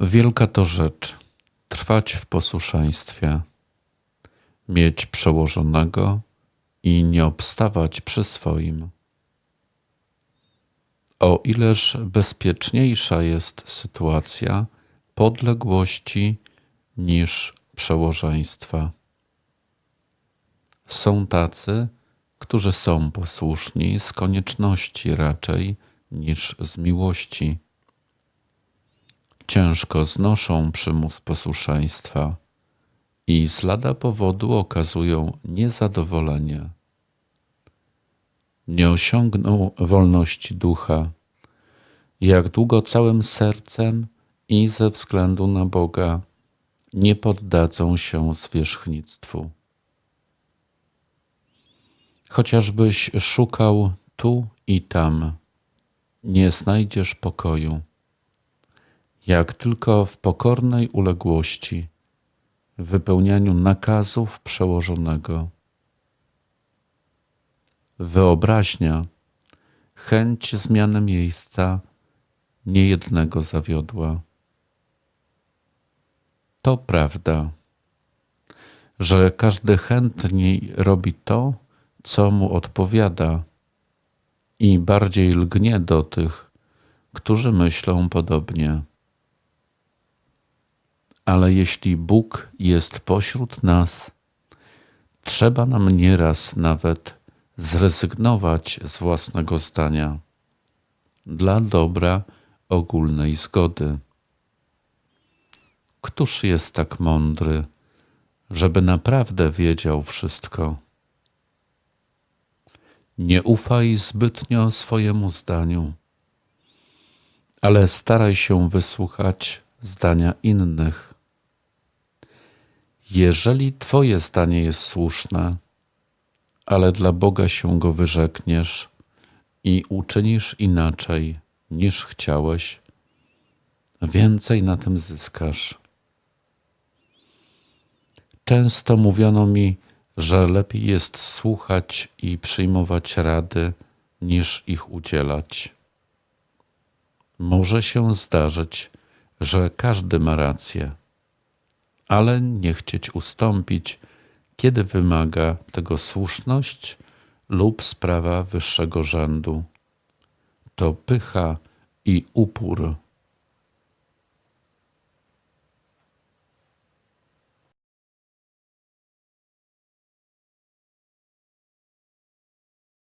Wielka to rzecz trwać w posłuszeństwie, mieć przełożonego i nie obstawać przy swoim. O ileż bezpieczniejsza jest sytuacja podległości niż przełożeństwa. Są tacy, którzy są posłuszni z konieczności raczej niż z miłości. Ciężko znoszą przymus posłuszeństwa i z lada powodu okazują niezadowolenie. Nie osiągną wolności ducha, jak długo całym sercem i ze względu na Boga nie poddadzą się zwierzchnictwu. Chociażbyś szukał tu i tam, nie znajdziesz pokoju. Jak tylko w pokornej uległości, wypełnianiu nakazów przełożonego. Wyobraźnia, chęć zmiany miejsca niejednego zawiodła. To prawda, że każdy chętniej robi to, co mu odpowiada i bardziej lgnie do tych, którzy myślą podobnie. Ale jeśli Bóg jest pośród nas, trzeba nam nieraz nawet zrezygnować z własnego zdania dla dobra ogólnej zgody. Któż jest tak mądry, żeby naprawdę wiedział wszystko? Nie ufaj zbytnio swojemu zdaniu, ale staraj się wysłuchać zdania innych. Jeżeli Twoje zdanie jest słuszne, ale dla Boga się go wyrzekniesz i uczynisz inaczej niż chciałeś, więcej na tym zyskasz. Często mówiono mi, że lepiej jest słuchać i przyjmować rady, niż ich udzielać. Może się zdarzyć, że każdy ma rację, ale nie chcieć ustąpić, kiedy wymaga tego słuszność lub sprawa wyższego rzędu. To pycha i upór